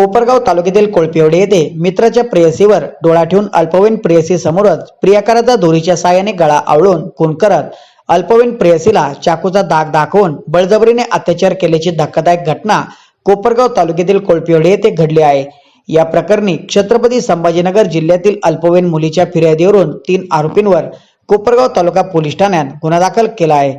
कोपरगाव तालुक्यातील कोळपिवडे येथे मित्राच्या प्रेयसीवर डोळा ठेवून अल्पवयीन प्रेयसी समोरच प्रियकराचा दोरीच्या साहाय्याने गळा आवळून खून करत अल्पवयीन प्रेयसीला चाकूचा दाग दाखवून बळजबरीने अत्याचार केल्याची धक्कादायक घटना कोपरगाव तालुक्यातील कोळपिवडे येथे घडली आहे. या प्रकरणी छत्रपती संभाजीनगर जिल्ह्यातील अल्पवयीन मुलीच्या फिर्यादीवरून तीन आरोपींवर कोपरगाव तालुका पोलीस ठाण्यात गुन्हा दाखल केला आहे.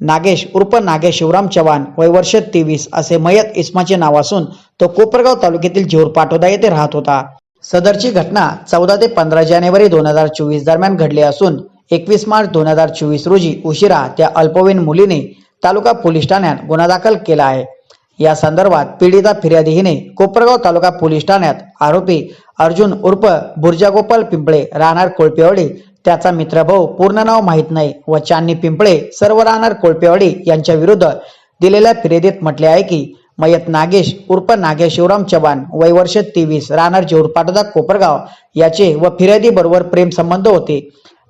नागेश उर्फ नागेश शिवराम चव्हाण वय वर्ष तेवीस असे मयत इस्माचे नाव असून तो कोपरगाव तालुक्यातील जेऊर पाठोदा येथे राहत होता. सदरची घटना चौदा ते पंधरा जानेवारी दोन हजार चोवीस दरम्यान घडली असून एकवीस मार्च दोन हजार चोवीस रोजी उशिरा त्या अल्पवयीन मुलीने तालुका पोलीस ठाण्यात गुन्हा दाखल केला आहे. या संदर्भात पीडिता फिर्यादी हिने कोपरगाव तालुका पोलीस ठाण्यात आरोपी अर्जुन उर्फ बुर्जागोपाल पिंपळे राहणार कोळपेवाडी त्याचा मित्रभाऊ पूर्ण नाव माहीत नाही. व चांदणी पिंपळे सर्व राहणार कोळपेवाडी यांच्या विरुद्ध दिलेल्या फिर्यादीत म्हटले आहे की मयत नागेश उर्फ नागेश शिवराम चव्हाण वय वर्ष तेवीस राहणार जेऊरपाटोदा कोपरगाव याचे व फिर्यादी बरोबर प्रेम संबंध होते.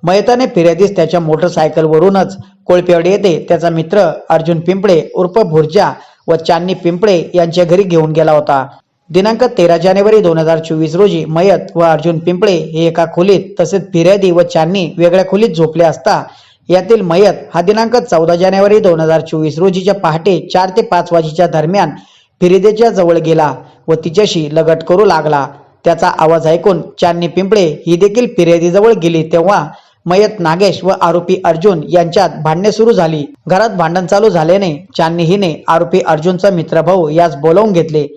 मयताने फिर्यादीस त्याच्या मोटरसायकलवरूनच कोळपेवाडी येथे त्याचा मित्र अर्जुन पिंपळे उर्फ भुर्जा व चांदणी पिंपळे यांच्या घरी घेऊन गेला होता. दिनांक तेरा जानेवारी दोन हजार चोवीस रोजी मयत व अर्जुन पिंपळे हे एका खोलीत तसेच फिर्यादी व चांदणी वेगळ्या खोलीत झोपले असता यातील मयत हा दिनांक चौदा जानेवारी दोन हजार चोवीस रोजीच्या पहाटे चार ते पाच वाजेच्या दरम्यान फिर्यादीच्या जवळ गेला व तिच्याशी लगट करू लागला. त्याचा आवाज ऐकून चांदणी पिंपळे ही देखील फिर्यादीजवळ गेली तेव्हा मयत नागेश व आरोपी अर्जुन यांच्यात भांडणे सुरू झाली. घरात भांडण चालू झाल्याने चांदनी हिने आरोपी अर्जुनचा मित्रभाऊ यास बोलावून घेतले.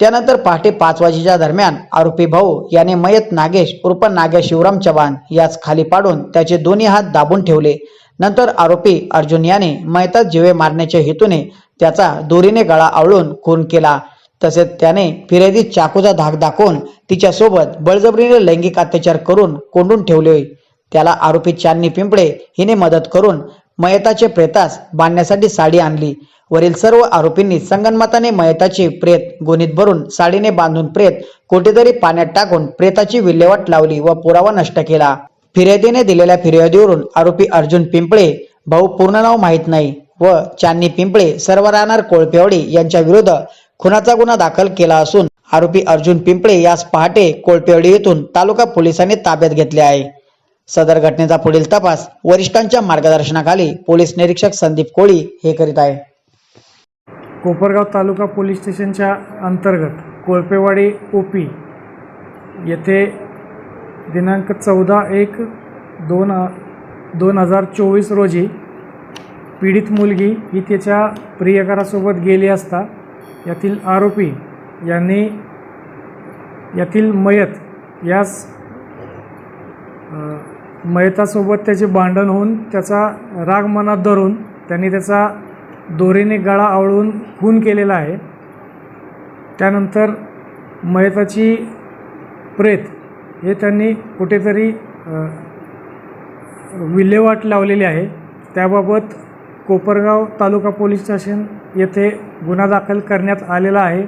त्यानंतर पहाटे पाच वाजेच्या दरम्यान आरोपी भाऊ याने मयत नागेश उर्फ नागेश शिवराम चव्हाण यास खाली पाडून त्याचे दोन्ही हात दाबून ठेवले. नंतर आरोपी अर्जुन याने मयतात जिवे मारण्याच्या हेतूने त्याचा दोरीने गळा आवळून खून केला. तसेच त्याने फिर्यादीत चाकूचा धाक दाखवून तिच्यासोबत बळजबरीने लैंगिक अत्याचार करून कोंडून ठेवले. त्याला आरोपी चांदणी पिंपळे हिने मदत करून मयताचे प्रेतास बांधण्यासाठी साडी आणली. वरील सर्व आरोपींनी संगनमताने मयताचे प्रेत गोणीत भरून साडीने बांधून प्रेत कोठेतरी पाण्यात टाकून प्रेताची विल्हेवाट लावली व पुरावा नष्ट केला. फिर्यादीने दिलेल्या फिर्यादीवरून आरोपी अर्जुन पिंपळे भाऊ पूर्ण नाव माहीत नाही व चांदणी पिंपळे सर्व राहणार कोळपेवाडी यांच्या विरुद्ध खुनाचा गुन्हा दाखल केला असून आरोपी अर्जुन पिंपळे यास पहाटे कोळपेवाडी येथून तालुका पोलिसांनी ताब्यात घेतले आहे. सदर घटनेचा पुढील तपास वरिष्ठांच्या मार्गदर्शनाखाली पोलीस निरीक्षक संदीप कोळी हे करीत आहे. कोपरगाव तालुका पोलीस स्टेशनच्या अंतर्गत कोळपेवाडी ओपी येथे दिनांक चौदा एक दोन दोन हजार चोवीस रोजी पीडित मुलगी ही त्याच्या प्रियकरासोबत गेली असता यातील आरोपी यांनी यातील मयत यास मयतासोबत त्याचे भांडण होऊन त्याचा राग मनात धरून त्यांनी त्याचा दोरीने गळा आवळून खून केलेला आहे. त्यानंतर मयताची प्रेत हे त्यांनी कुठेतरी विल्हेवाट लावलेली आहे. त्याबाबत कोपरगाव तालुका पोलीस स्टेशन येथे गुन्हा दाखल करण्यात आलेला आहे.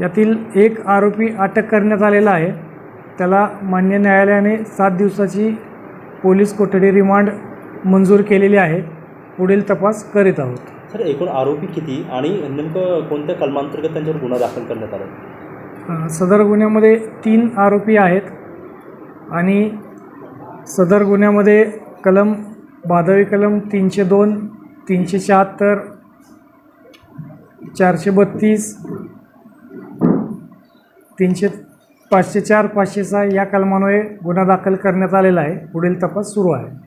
यातील एक आरोपी अटक करण्यात आलेला आहे. त्याला मान्य न्यायालयाने सात दिवसाची पोलीस कोठडी रिमांड मंजूर केलेली आहे. पुढील तपास करीत आहोत. सर एकूण आरोपी किती आणि नेमकं कोणत्या कलमांतर्गत त्यांच्यावर गुन्हा दाखल करण्यात आला? सदर गुन्ह्यामध्ये तीन आरोपी आहेत आणि सदर गुन्ह्यामध्ये कलम भादवी कलम तीनशे दोन तीनशे शहात्तर चारशे बत्तीस तीनशे पाचशे चार पाचशे सहा या कलमान्वये गुन्हा दाखल करण्यात आलेला आहे. पुढील तपास सुरू आहे.